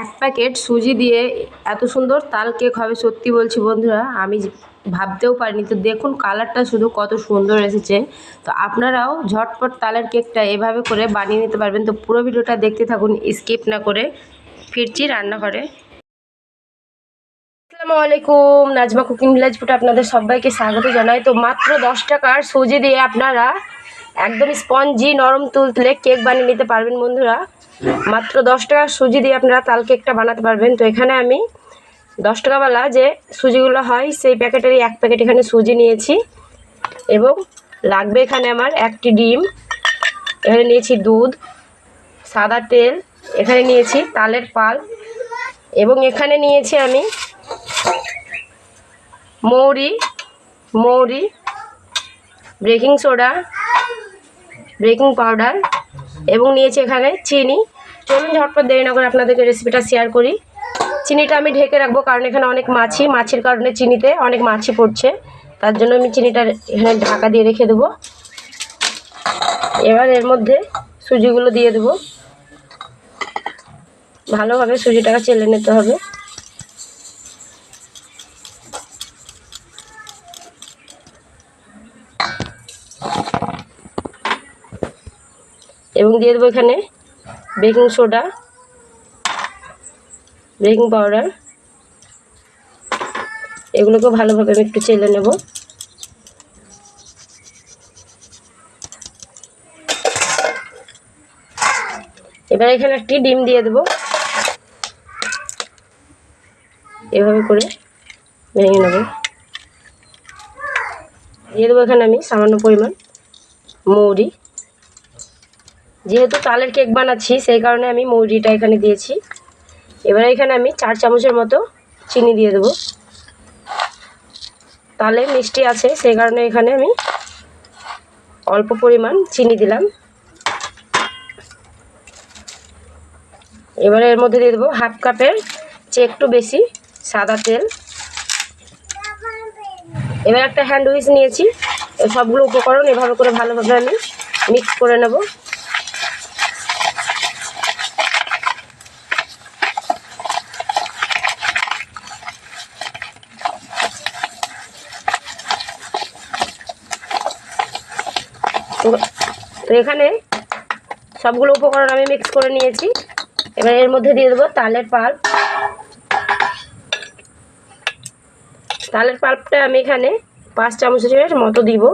এক প্যাকেট সুজি দিয়ে এত সুন্দর তাল কেক হবে, সত্যি বলছি বন্ধুরা, আমি ভাবতেও পারিনি। তো দেখুন কালারটা শুধু কত সুন্দর এসেছে। তো আপনারাও ঝটপট তালের কেকটা এভাবে করে বানিয়ে নিতে পারবেন। তো পুরো ভিডিওটা দেখতে থাকুন, স্কিপ না করে ফিরছি রান্নাঘরে। আসসালামু আলাইকুম, নাজমা কুকিং ভিলেজ ফুটে আপনাদের সবাইকে স্বাগত জানাই। তো মাত্র দশ টাকার সুজি দিয়ে আপনারা একদম স্পঞ্জি, নরম তুলতুলে কেক বানিয়ে নিতে পারবেন বন্ধুরা। মাত্র দশ টাকার সুজি দিয়ে আপনারা তাল কেকটা বানাতে পারবেন। তো এখানে আমি দশ টাকাওয়ালা যে সুজিগুলো হয়, সেই প্যাকেটেরই এক প্যাকেট এখানে সুজি নিয়েছি। এবং লাগবে এখানে আমার একটি ডিম। এখানে নিয়েছি দুধ, সাদা তেল, এখানে নিয়েছি তালের পাল। এবং এখানে নিয়েছি আমি মৌরি মৌরি, বেকিং সোডা বেকিং পাউডার এবং নিয়েছি এখানে চিনি। চলুন ঝটপট দেরি না করে আপনাদেরকে রেসিপিটা শেয়ার করি। চিনিটা আমি ঢেকে রাখব কারণ এখানে অনেক মাছি, মাছির কারণে চিনিতে অনেক মাছি পড়ছে। তার জন্য আমি চিনিটা এখানে ঢাকা দিয়ে রেখে দেবো। এবার এর মধ্যে সুজিগুলো দিয়ে দেবো। ভালোভাবে সুজিটাকে চেলে নিতে হবে। এবং দিয়ে দেবো এখানে বেকিং সোডা বেকিং পাউডার এগুলোকে ভালোভাবে আমি একটু চেলে নেব। এবার এখানে একটি ডিম দিয়ে দেবো। এভাবে করে ভেঙে নেব। দিয়ে দেবো এখানে আমি সামান্য পরিমাণ মৌরি। যেহেতু তালের কেক বানাচ্ছি, সেই কারণে আমি মৌরিটা এখানে দিয়েছি। এবার এখানে আমি চার চামচের মতো চিনি দিয়ে দেবো। তালে মিষ্টি আছে, সেই কারণে এখানে আমি অল্প পরিমাণ চিনি দিলাম। এবারে এর মধ্যে দিয়ে দেবো হাফ কাপের চেয়ে একটু বেশি সাদা তেল। এবার একটা হ্যান্ড উইচ নিয়েছি। সবগুলো উপকরণ এভাবে করে ভালোভাবে আমি মিক্স করে নেব। তো এখানে সবগুলো উপকরণ আমি মিক্স করে নিয়েছি। এবার এর মধ্যে দিয়ে দেবো তালের পাল্প। তালের পাল্পটা আমি এখানে পাঁচ চামচের মতো দিব।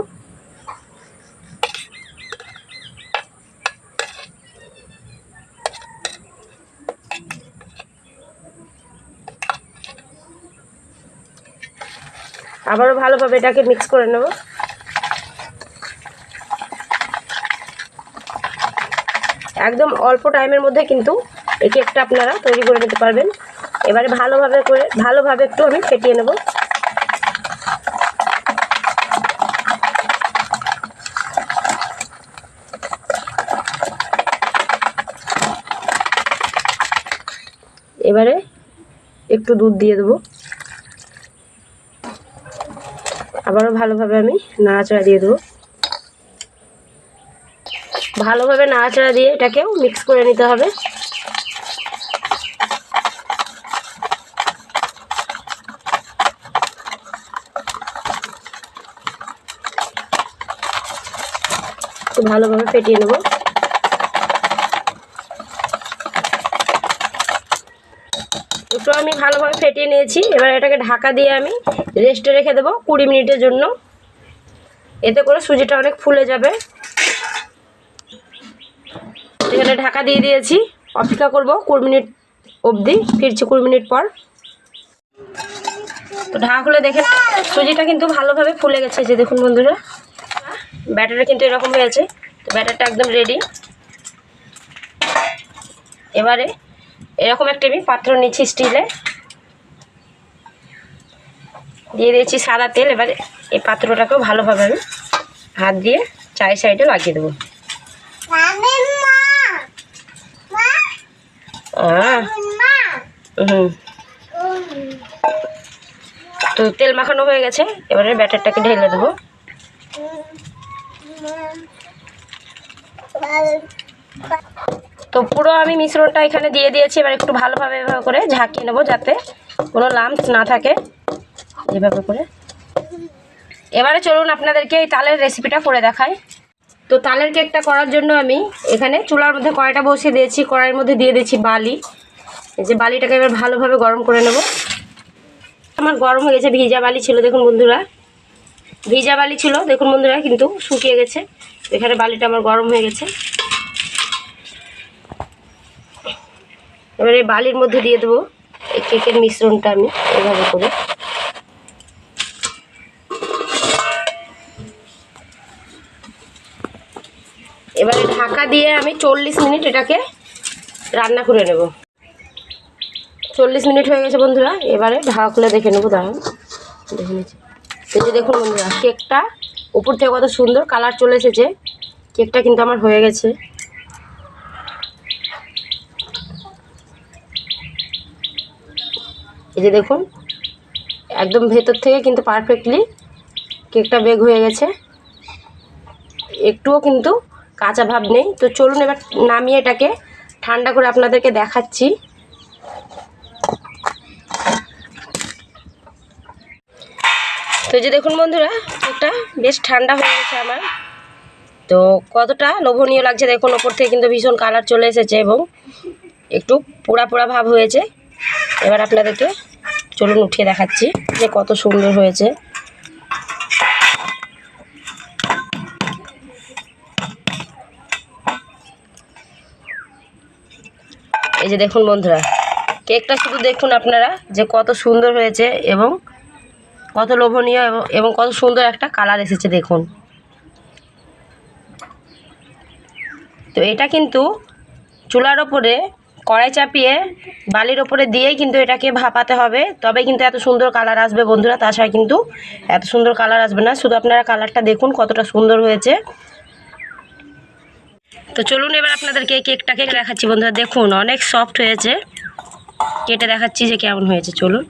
আবারও ভালোভাবে এটাকে মিক্স করে নেব। একদম অল্প টাইমের মধ্যে কিন্তু এই কেকটা আপনারা তৈরি করে নিতে পারবেন। এবারে ভালোভাবে করে, ভালোভাবে একটু আমি ফেটিয়ে নেব। এবারে একটু দুধ দিয়ে দেবো। আবারও ভালোভাবে আমি নাড়াচাড়া দিয়ে দেবো। ভালোভাবে নাড়াচাড়া দিয়ে এটাকেও মিক্স করে নিতে হবে। ভালোভাবে ফেটিয়ে নেব। একটু আমি ভালোভাবে ফেটিয়ে নিয়েছি। এবার এটাকে ঢাকা দিয়ে আমি রেস্টে রেখে দেবো কুড়ি মিনিটের জন্য। এতে করে সুজিটা অনেক ফুলে যাবে। এখানে ঢাকা দিয়ে দিয়েছি। অপেক্ষা করব কুড়ি মিনিট অবধি, ফিরছি কুড়ি মিনিট পর। তো ঢাকা খুলে দেখেন, সুজিটা কিন্তু ভালোভাবে ফুলে গেছে, যে দেখুন বন্ধুরা। ব্যাটারটা কিন্তু এরকম হয়েছে, তো ব্যাটারটা একদম রেডি এবারে এরকম একটা আমি পাত্র নিচ্ছি স্টিলে দিয়ে দিয়েছি সাদা তেল, এবারে এই পাত্রটাকেও ভালোভাবে আমি হাত দিয়ে চারি সাইডে লাগিয়ে দেবো। হুম তো তেল মাখানো হয়ে গেছে, এবারে ব্যাটারটাকে ঢেলে দেবো। তো পুরো আমি মিশ্রণটা এখানে দিয়ে দিয়েছি, এবার একটু ভালোভাবে এভাবে করে ঝাঁকিয়ে নেব যাতে কোনো লাম্পস না থাকে। এভাবে করে। এবারে চলুন আপনাদেরকে এই তালের রেসিপিটা করে দেখাই। তো তালের কেকটা করার জন্য আমি এখানে চুলার মধ্যে কড়াইটা বসিয়ে দিয়েছি। কড়াইয়ের মধ্যে দিয়ে দিয়েছি বালি। এই যে বালিটাকে এবার ভালোভাবে গরম করে নেব। আমার গরম হয়ে গেছে, ভিজা বালি ছিল, দেখুন বন্ধুরা। ভিজা বালি ছিল, দেখুন বন্ধুরা, কিন্তু শুকিয়ে গেছে। এখানে বালিটা আমার গরম হয়ে গেছে। এবার এই বালির মধ্যে দিয়ে দেবো এই কেকের মিশ্রণটা আমি এভাবে করে। ঢাকা দিয়ে আমি চল্লিশ মিনিট এটাকে রান্না করে নেব। চল্লিশ মিনিট হয়ে গেছে বন্ধুরা, এবারে ঢাকা খুলে দেখে নেব, দাঁড়ান। দেখে নিচ্ছি। এই যে দেখুন বন্ধুরা, কেকটা উপর থেকে কত সুন্দর কালার চলে এসেছে। কেকটা কিন্তু আমার হয়ে গেছে। এই যে দেখুন, একদম ভেতর থেকে কিন্তু পারফেক্টলি কেকটা বেগ হয়ে গেছে। একটুও কিন্তু কাঁচা ভাব নেই। তো চলুন এবার নামিয়ে এটাকে ঠান্ডা করে আপনাদেরকে দেখাচ্ছি। তো যে দেখুন বন্ধুরা কেকটা বেশ ঠান্ডা হয়ে গেছে আমার। তো কতটা লোভনীয় লাগছে দেখুন, ওপর থেকে কিন্তু ভীষণ কালার চলে এসেছে এবং একটু পোড়া পোড়া ভাব হয়েছে। এবার আপনাদেরকে চলুন উঠিয়ে দেখাচ্ছি যে কত সুন্দর হয়েছে। এই যে দেখুন বন্ধুরা, কেকটা শুধু দেখুন আপনারা যে কত সুন্দর হয়েছে এবং কত লোভনীয় এবং কত সুন্দর একটা কালার এসেছে দেখুন। তো এটা কিন্তু চুলার ওপরে, কড়াই চাপিয়ে বালির ওপরে দিয়েই কিন্তু এটাকে ভাপাতে হবে। তবে কিন্তু এত সুন্দর কালার আসবে বন্ধুরা, তাছাড়া কিন্তু এত সুন্দর কালার আসবে না। শুধু আপনারা কালারটা দেখুন কতটা সুন্দর হয়েছে। তো চলুন এবার আপনাদেরকে এই কেকটাকে দেখাচ্ছি বন্ধুরা। দেখুন, অনেক সফট হয়েছে। কেটে দেখাচ্ছি যে কেমন হয়েছে, চলুন।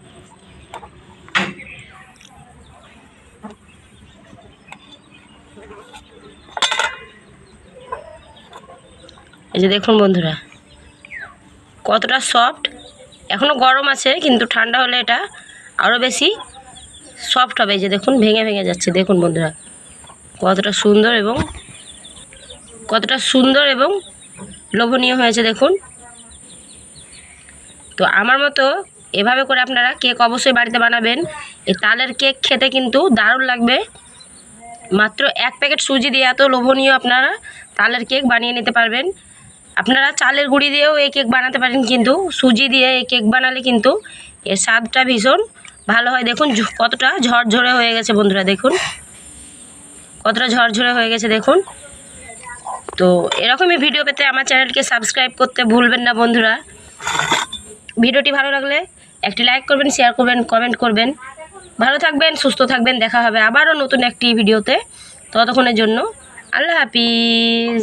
এই যে দেখুন বন্ধুরা, কতটা সফট এখনও গরম আছে, কিন্তু ঠান্ডা হলে এটা আরও বেশি সফট হবে। এই যে দেখুন, ভেঙে ভেঙে যাচ্ছে। দেখুন বন্ধুরা, কতটা সুন্দর এবং কতটা সুন্দর এবং লোভনীয় হয়েছে দেখুন। তো আমার মতো এভাবে করে আপনারা কেক অবশ্যই বাড়িতে বানাবেন। এই তালের কেক খেতে কিন্তু দারুণ লাগবে। মাত্র এক প্যাকেট সুজি দিয়ে এত লোভনীয় আপনারা তালের কেক বানিয়ে নিতে পারবেন। আপনারা চালের গুঁড়ি দিয়েও এই কেক বানাতে পারেন কিন্তু, সুজি দিয়ে এই কেক বানালে কিন্তু এর স্বাদটা ভীষণ ভালো হয়। দেখুন কতটা ঝরঝরে হয়ে গেছে বন্ধুরা, দেখুন। কতটা ঝরঝরে হয়ে গেছে, দেখুন। তো এরকমই ভিডিও পেতে আমার চ্যানেলকে সাবস্ক্রাইব করতে ভুলবেন না বন্ধুরা। ভিডিওটি ভালো লাগলে একটি লাইক করবেন শেয়ার করবেন কমেন্ট করবেন। ভালো থাকবেন, সুস্থ থাকবেন, দেখা হবে আবারও নতুন একটি ভিডিওতে ততক্ষণের জন্য আল্লাহ হাফিজ।